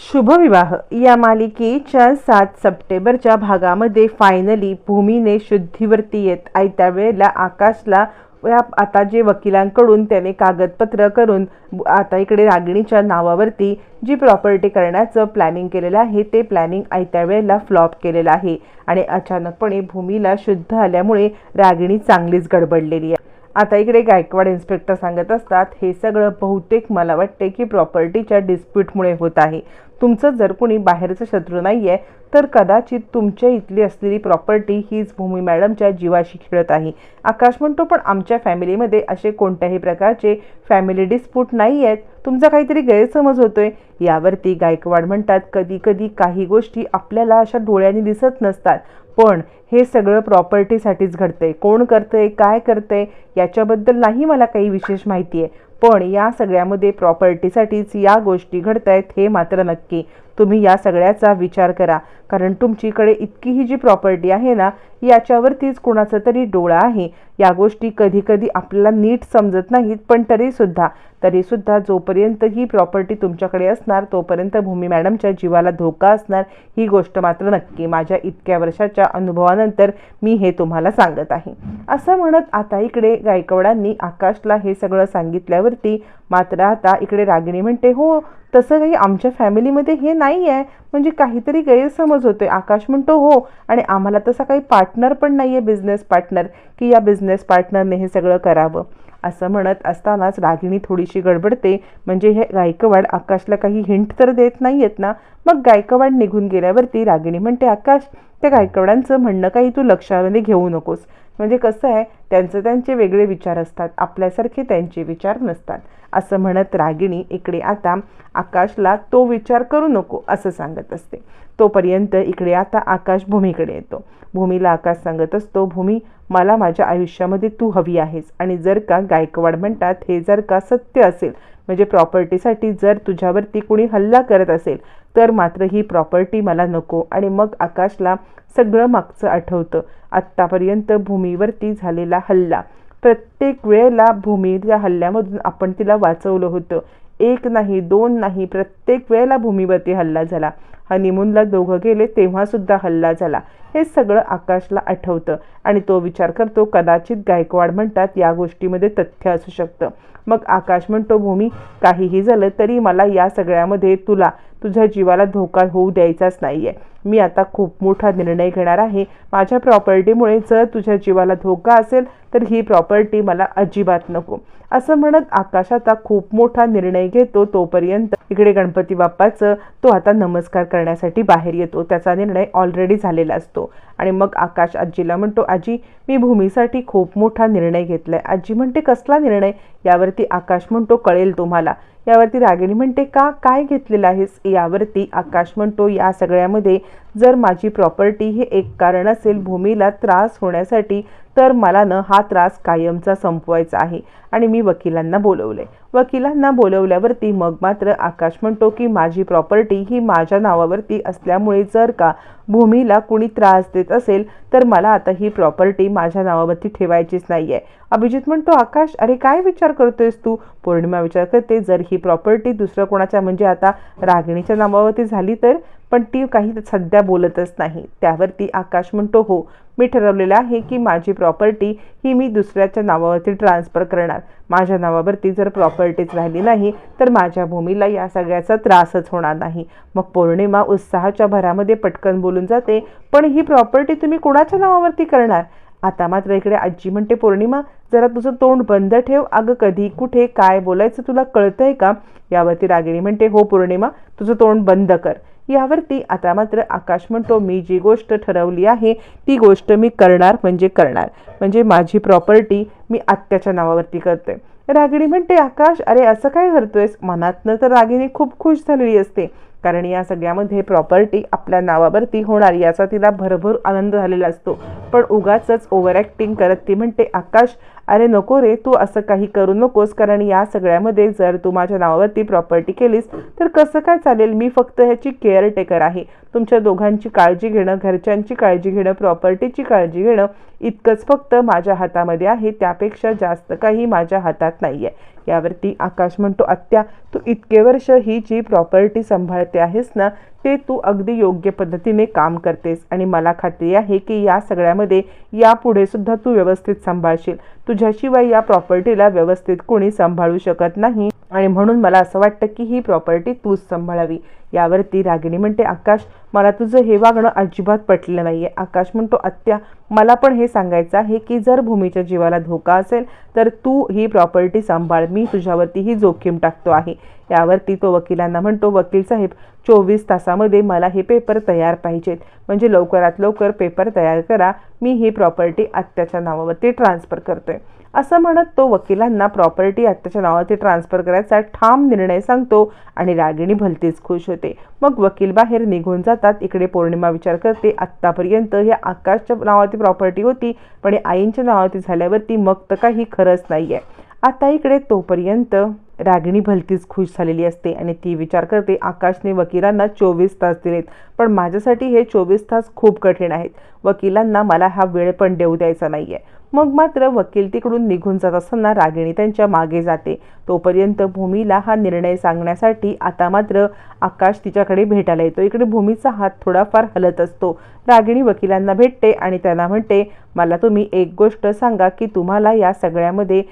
शुभविवाह. या मालिकेच्या सात सप्टेंबरच्या भागामध्ये फायनली भूमीने शुद्धीवरती येत आयत्या वेळेला आकाशला या आता जे वकिलांकडून त्याने कागदपत्र करून आता इकडे रागिणीच्या नावावरती जी प्रॉपर्टी करण्याचं प्लॅनिंग केलेलं आहे ते प्लॅनिंग आयत्या वेळेला फ्लॉप केलेलं आहे. आणि अचानकपणे भूमीला शुद्ध आल्यामुळे रागिणी चांगलीच गडबडलेली आहे. आता इकडे गायकवाड इन्स्पेक्टर सांगत असतात हे सगळं बहुतेक मला वाटते की प्रॉपर्टीच्या डिस्प्यूटमुळे होत आहे. तुमचं जर कोणी बाहेरचं शत्रू नाही आहे तर कदाचित तुमच्या इथली असलेली प्रॉपर्टी हीच भूमी मॅडमच्या जीवाशी खेळत आहे. आकाश म्हणतो पण आमच्या फॅमिलीमध्ये असे कोणत्याही प्रकारचे फॅमिली डिस्प्यूट नाही आहेत तुमचा काहीतरी गैरसमज होतोय. यावरती गायकवाड म्हणतात कधी कधी काही गोष्टी आपल्याला अशा डोळ्यांनी दिसत नसतात. पण हे सगळं प्रॉपर्टीसाठीच घडतंय. कोण करतंय काय करतंय याच्याबद्दल नाही मला काही विशेष माहिती आहे पण या सगळ्यामध्ये प्रॉपर्टीसाठीच या गोष्टी घडत आहेत हे मात्र नक्की. तुम्ही या सगळ्याचा विचार करा. कारण तुमचीकडे इतकी ही जी प्रॉपर्टी आहे ना याच्यावरतीच कुणाचा तरी डोळा आहे. या गोष्टी कधी कधी आपल्याला नीट समजत नाहीत पण तरीसुद्धा तरीसुद्धा जोपर्यंत ही प्रॉपर्टी तुमच्याकडे असणार तोपर्यंत भूमी मॅडमच्या जीवाला धोका असणार ही गोष्ट मात्र नक्की माझ्या इतक्या वर्षाच्या अनुभवानंतर मी हे तुम्हाला सांगत आहे. असं म्हणत आता इकडे गायकवाडांनी आकाशला हे सगळं सांगितल्यावरती मात्र आता इकडे रागिणी म्हणते हो तसं काही आमच्या फॅमिलीमध्ये हे नाही आहे म्हणजे काहीतरी गैरसमज होतो आहे आकाश म्हणतो हो आणि आम्हाला तसा काही पार्टनर पण नाही आहे बिझनेस पार्टनर की या बिझनेस पार्टनरने हे सगळं करावं. असं म्हणत असतानाच रागिणी थोडीशी गडबडते. म्हणजे हे गायकवाड आकाशला काही हिंट तर देत नाही आहेत ना? मग गायकवाड निघून गेल्यावरती रागिणी म्हणते आकाश त्या गायकवाडांचं म्हणणं काही तू लक्षामध्ये घेऊ नकोस. म्हणजे कसं आहे त्यांचं त्यांचे वेगळे विचार असतात आपल्यासारखे त्यांचे विचार नसतात. असं म्हणत रागिणी इकडे आता आकाशला तो विचार करू नको असं सांगत असते. तोपर्यंत इकडे आता आकाश भूमीकडे येतो. भूमीला आकाश सांगत असतो भूमी मला माझ्या आयुष्यामध्ये तू हवी आहेस आणि जर का गायकवाड म्हणतात हे जर का सत्य असेल म्हणजे प्रॉपर्टीसाठी जर तुझ्यावरती कुणी हल्ला करत असेल तर मात्र ही प्रॉपर्टी मला नको. आणि मग आकाशला सगळं मागचं आठवतं. आत्तापर्यंत भूमीवरती झालेला हल्ला. प्रत्येक वेळेला भूमीच्या हल्ल्यामधून आपण तिला वाचवलं होतं. एक नाही दोन नाही प्रत्येक वेळेला भूमीवरती हल्ला झाला. हनीमूनला दोघं गेले तेव्हा सुद्धा हल्ला झाला. हे सगळं आकाशला आठवतं आणि तो विचार करतो कदाचित गायकवाड म्हणतात या गोष्टीमध्ये तथ्य असू शकतं. मग आकाश म्हणतो भूमी काहीही झालं तरी मला या सगळ्यामध्ये तुला तुझ्या जीवाला धोका होऊ द्यायचाच नाही आहे मी आता खूप मोठा निर्णय घेणार आहे. माझ्या प्रॉपर्टीमुळे जर तुझ्या जीवाला धोका असेल तर ही प्रॉपर्टी मला अजिबात नको. असं म्हणत आकाश आता खूप मोठा निर्णय घेतो तोपर्यंत इकडे गणपती बाप्पाचं तो आता नमस्कार करण्यासाठी बाहेर येतो. त्याचा निर्णय ऑलरेडी झालेला असतो. आणि मग आकाश आजीला म्हणतो आजी मी भूमीसाठी खूप मोठा निर्णय घेतलाय. आजी म्हणते कसला निर्णय? यावरती आकाश म्हणतो कळेल तुम्हाला. यावरती रागिणी म्हणते का? काय घेतलेलं आहेस? यावरती आकाश म्हणतो या सगळ्यामध्ये जर माझी प्रॉपर्टी हे एक कारण असेल भूमीला त्रास होण्यासाठी तर मला न हा त्रास कायमचा संपवायचा आहे. आणि मी वकिलांना बोलवले. वकिलांना बोलवल्यावरती मग मात्र आकाश म्हणतो की माझी प्रॉपर्टी ही माझ्या नावावरती असल्यामुळे जर का भूमीला कुणी त्रास देत असेल तर मला आता ही प्रॉपर्टी माझ्या नावावरती ठेवायचीच नाही आहे अभिजित म्हणतो आकाश अरे काय विचार करतोयस तू? पौर्णिमा विचार करते जर ही प्रॉपर्टी दुसऱ्या कोणाच्या म्हणजे आता रागिणीच्या नावावरती झाली तर? पण ती काही सध्या बोलतच नाही. त्यावरती आकाश म्हणतो हो मी ठरवलेलं आहे की माझी प्रॉपर्टी ही मी दुसऱ्याच्या नावावरती ट्रान्सफर करणार. माझ्या नावावरती जर प्रॉपर्टीच राहिली नाही तर माझ्या भूमीला या सगळ्याचा त्रासच होणार नाही. मग पौर्णिमा उत्साहाच्या भरामध्ये पटकन बोलून जाते पण ही प्रॉपर्टी तुम्ही कोणाच्या नावावरती करणार? आता मात्र इकडे आजी म्हणते पौर्णिमा जरा तुझं तोंड बंद ठेव. अगं कधी कुठे काय बोलायचं तुला कळतंय का? यावरती रागिणी म्हणते हो पौर्णिमा तुझं तोंड बंद कर. यावरती आता मात्र आकाश म्हणतो मी जी गोष्ट ठरवली आहे ती गोष्ट मी करणार म्हणजे करणार. म्हणजे माझी प्रॉपर्टी मी आत्याच्या नावावरती करते रागिणी म्हणते आकाश अरे असं काय करतोयस? मनातनं तर रागिणी खूप खुश झालेली असते. कारण या सगळ्यामध्ये प्रॉपर्टी आपल्या नावावरती होणार याचा तिला भरभर आनंद झालेला असतो. पण उगाचच ओव्हर ॲक्टिंग करत ती म्हणते आकाश अरे नको रे तू असं काही करू नकोस कारण या सगळ्यामध्ये जर तू माझ्या नावावरती प्रॉपर्टी केलीस तर कसं काय चालेल? मी फक्त ह्याची केअरटेकर आहे. तुमच्या दोघांची काळजी घेणं घरच्यांची काळजी घेणं प्रॉपर्टीची काळजी घेणं इतकंच फक्त माझ्या हातामध्ये आहे. त्यापेक्षा जास्त काही माझ्या हातात नाही आहे यावरती आकाश म्हणतो आत्या तू इतके वर्ष ही जी प्रॉपर्टी सांभाळते आहेस ना ते तू अगदी योग्य पद्धतीने काम करतेस. आणि मला खात्री आहे की या सगळ्यामध्ये यापुढे सुद्धा तू व्यवस्थित सांभाळशील. तुझ्याशिवाय या प्रॉपर्टीला व्यवस्थित कोणी सांभाळू शकत नाही. आणि म्हणून मला असं वाटतं की ही प्रॉपर्टी तूच सांभाळावी. यावरती रागिणी म्हणते आकाश मला तुझं हे वागणं अजिबात पटलं नाही आहे आकाश म्हणतो आत्या मला पण हे सांगायचं आहे की जर भूमीच्या जीवाला धोका असेल तर तू ही प्रॉपर्टी सांभाळ. मी तुझ्यावरती ही जोखीम टाकतो आहे. यावरती तो वकिलांना म्हणतो वकील साहेब चोवीस तासामध्ये मला हे पेपर तयार पाहिजेत. म्हणजे लवकरात लवकर पेपर तयार करा. मी ही प्रॉपर्टी आत्याच्या नावावरती ट्रान्सफर करतोय. असं म्हणत तो वकिलांना प्रॉपर्टी आत्याच्या नावावरती ट्रान्सफर करायचा ठाम निर्णय सांगतो आणि रागिणी भलतीच खुश होते. मग वकील बाहेर निघून जातात. इकडे पौर्णिमा विचार करते. आत्तापर्यंत हे आकाशच्या नावावरती प्रॉपर्टी होती पण आईंच्या नावावरती झाल्यावरती मग तर काही खरंच नाही आहे आता इकडे तोपर्यंत रागिणी भलतीच खुश झालेली असते आणि ती विचार करते आकाशने वकिलांना चोवीस तास दिलेत पण माझ्यासाठी हे चोवीस तास खूप कठीण आहेत. वकिलांना मला हा वेळ पण देऊ द्यायचा नाही आहे मग मात्र वकील तिकडून निघून जात असताना रागिणी त्यांच्या मागे जाते. तोपर्यंत भूमीला हा निर्णय सांगण्यासाठी आता मात्र आकाश तिच्याकडे भेटायला येतो. इकडे भूमीचा हात थोडाफार हलत असतो. रागिणी वकिलांना भेटते आणि त्यांना म्हणते मला तुम्ही एक गोष्ट सांगा की तुम्हाला या सगळ्यामध्ये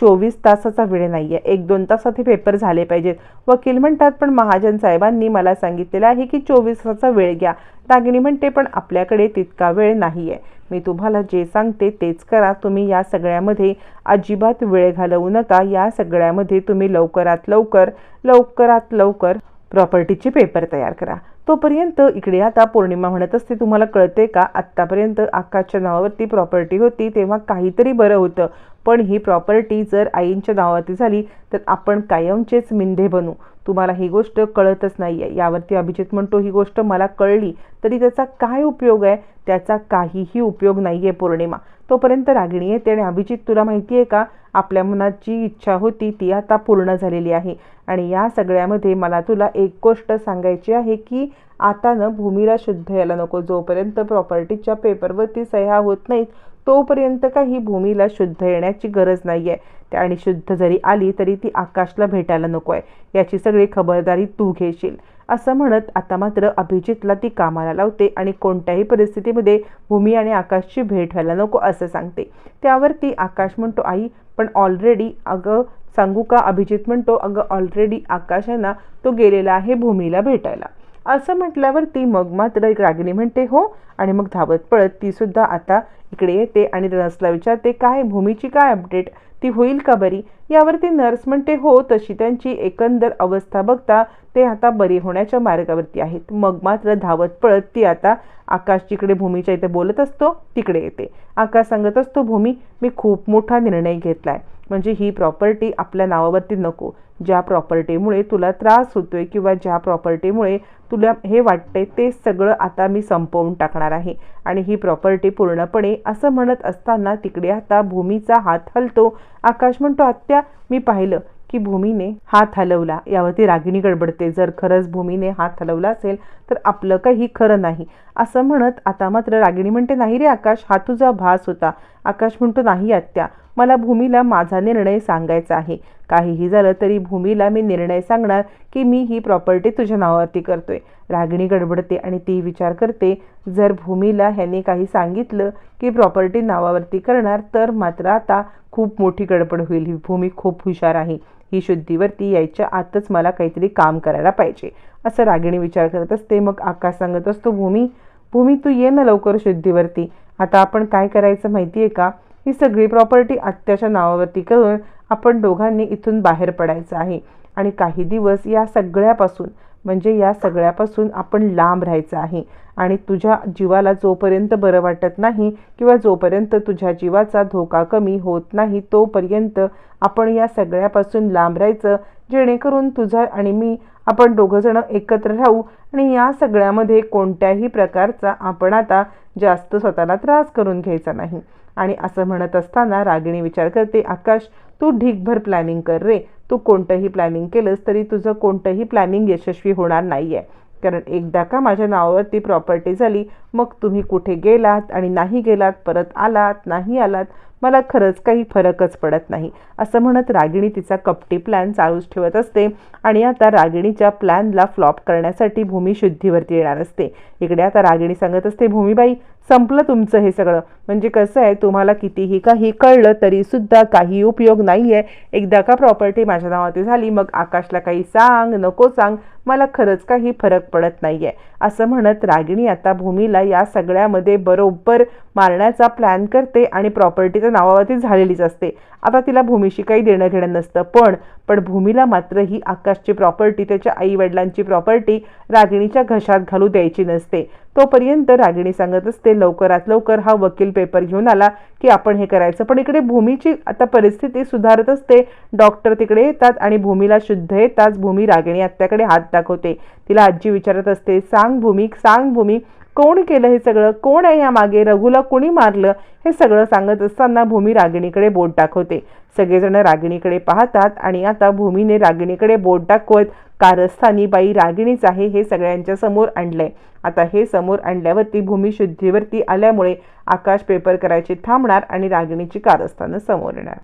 चोवीस तासाचा वेळ नाही आहे एक दोन तासात हे पेपर झाले पाहिजेत. वकील म्हणतात पण महाजन साहेबांनी मला सांगितलेलं आहे की चोवीस तासाचा वेळ घ्या. रागिणी म्हणते पण आपल्याकडे तितका वेळ नाही आहे मी तुम्हाला जे सांगते तेच करा. तुम्ही या सगळ्यामध्ये अजिबात वेळ घालवू नका. या सगळ्यामध्ये तुम्ही लवकरात लवकर लवकरात लवकर प्रॉपर्टीचे पेपर तयार करा. तोपर्यंत इकडे आता पौर्णिमा म्हणत असते तुम्हाला कळते का? आत्तापर्यंत आकाशच्या नावावरती प्रॉपर्टी होती तेव्हा काहीतरी बरं होतं. पण ही प्रॉपर्टी जर आईंच्या नावावरती झाली तर आपण कायमचेच मिंधे बनू. तुम्हाला ही गोष्ट कळतच नाही आहे यावरती अभिजित म्हणतो ही गोष्ट मला कळली तरी त्याचा काय उपयोग आहे? त्याचा काहीही उपयोग नाही आहे पौर्णिमा. तोपर्यंत रागिणी येते आणि अभिजित तुला माहिती आहे का? आपल्या मनात जी इच्छा होती ती आता पूर्ण झालेली आहे. आणि या सगळ्यामध्ये मला तुला एक गोष्ट सांगायची आहे की आता न भूमीला शुद्ध यायला नको. जोपर्यंत प्रॉपर्टीच्या पेपरवरती सह्या होत नाहीत तोपर्यंत काही भूमीला शुद्ध येण्याची गरज नाही आहे त्या आणि शुद्ध जरी आली तरी ती आकाशला भेटायला नको आहे याची सगळी खबरदारी तू घेशील. असं म्हणत आता मात्र अभिजितला ती कामाला लावते आणि कोणत्याही परिस्थितीमध्ये भूमी आणि आकाशची भेट व्हायला नको असं सांगते. त्यावर ती आकाश म्हणतो आई पण ऑलरेडी अगं सांगू का? अभिजित म्हणतो अगं ऑलरेडी आकाश आहे ना तो गेलेला आहे भूमीला भेटायला. असं म्हटल्यावर ती मग मात्र रागिणी म्हणते हो. आणि मग धावत पळत तीसुद्धा आता इकडे येते आणि रसला विचारते काय भूमीची काय अपडेट ती होईल का बरी? यावरती नर्स म्हणते हो तशी त्यांची एकंदर अवस्था बघता ते आता बरी होण्याच्या मार्गावरती आहेत. मग मात्र धावत पळत ती आता आकाश जिकडे भूमीच्या इथे बोलत असतो तिकडे येते. आकाश सांगत असतो भूमी मी खूप मोठा निर्णय घेतलाय. म्हणजे ही प्रॉपर्टी आपल्या नावावरती नको. ज्या प्रॉपर्टीमुळे तुला त्रास होतोय किंवा ज्या प्रॉपर्टीमुळे तुला हे वाटतंय ते सगळं आता मी संपवून टाकणार आहे. आणि ही प्रॉपर्टी पूर्णपणे असं म्हणत असताना तिकडे आता भूमीचा हात हलतो. आकाश म्हणतो आत्या मी पाहिलं की भूमीने हात हलवला. यावरती रागिणी गडबडते. जर खरंच भूमीने हात हलवला असेल तर आपलं काही खरं नाही. असं म्हणत आता मात्र रागिणी म्हणते नाही रे आकाश हा तुझा भास होता. आकाश म्हणतो नाही आत्या मला भूमीला माझा निर्णय सांगायचा आहे. काहीही झालं तरी भूमीला मी निर्णय सांगणार की मी ही प्रॉपर्टी तुझ्या नावावरती करतोय. रागिणी गडबडते आणि ती विचार करते जर भूमीला ह्याने काही सांगितलं की प्रॉपर्टी नावावरती करणार तर मात्र आता खूप मोठी गडबड होईल. ही भूमी खूप हुशार आहे. ही शुद्धीवरती यायच्या आतच मला काहीतरी काम करायला पाहिजे. असं रागिणी विचार करत असते मग आकाश सांगत असतो भूमी भूमी तू ये ना लवकर शुद्धीवरती. आता आपण काय करायचं माहिती आहे का? ही सगळी प्रॉपर्टी आत्याच्या नावावरती करून आपण दोघांनी इथून बाहेर पडायचं आहे. आणि काही दिवस या सगळ्यापासून म्हणजे या सगळ्यापासून आपण लांब राहायचं आहे. आणि तुझ्या जीवाला जोपर्यंत बरं वाटत नाही किंवा जोपर्यंत तुझ्या जीवाचा धोका कमी होत नाही तोपर्यंत आपण या सगळ्यापासून लांब राहायचं जेणेकरून तुझा आणि मी आपण दोघंजणं एकत्र राहू आणि या सगळ्यामध्ये कोणत्याही प्रकारचा आपण आता जास्त स्वतःला त्रास करून घ्यायचा नाही. आणि असं म्हणत असताना रागिणी विचार करते आकाश तू ढीकभर प्लॅनिंग कर रे. तू कोणतंही प्लॅनिंग केलंस तरी तुझं कोणतंही प्लॅनिंग यशस्वी होणार नाही आहे कारण एकदा का माझ्या नावावरती प्रॉपर्टी झाली मग तुम्ही कुठे गेलात आणि नाही गेलात परत आलात नाही आलात मला खरंच काही फरकच पडत नाही. असं म्हणत रागिणी तिचा कपटी प्लॅन चालूच ठेवत असते आणि आता रागिणीच्या प्लॅनला फ्लॉप करण्यासाठी भूमी शुद्धीवरती येणार असते. इकडे आता रागिणी सांगत असते भूमीबाई संपलं तुमचं हे सगळं. म्हणजे कसं आहे तुम्हाला कितीही काही कळलं तरीसुद्धा काही उपयोग नाही आहे एकदा का प्रॉपर्टी माझ्या नावावरती झाली मग आकाशला काही सांग नको सांग मला खरंच काही फरक पडत नाही आहे असं म्हणत रागिणी आता भूमीला या सगळ्यामध्ये बरोबर मारण्याचा प्लॅन करते आणि प्रॉपर्टीच्या नावावरती झालेलीच असते. आता तिला भूमीशी काही देणं घेणं नसतं पण पण भूमीला मात्र ही आकाशची प्रॉपर्टी त्याच्या आईवडिलांची प्रॉपर्टी रागिणीच्या घशात घालू द्यायची नसते. तोपर्यंत रागिणी सांगत असते लवकरात लवकर हा वकील पेपर घेऊन आला की आपण हे करायचं. पण इकडे भूमीची आता परिस्थिती सुधारत असते. डॉक्टर तिकडे येतात आणि भूमीला शुद्ध येताच भूमी रागिणी आत्याकडे हात दाखवते. तिला आजी विचारत असते सांग भूमी सांग भूमी कोण केलं हे सगळं? कोण आहे या मागे रघुला कोणी मारलं? हे सगळं सांगत असताना भूमी रागिणीकडे बोट दाखवते. सगळेजण रागिणीकडे पाहतात आणि आता भूमीने रागिणीकडे बोट दाखवत कारस्थानी बाई रागिणीच आहे हे सगळ्यांच्या समोर आणलंय. आता हे समोर आणल्यावरती भूमिशुद्धीवरती आल्यामुळे आकाश पेपर करायचे थांबणार आणि रागिणीची कारस्थानं समोर येणार.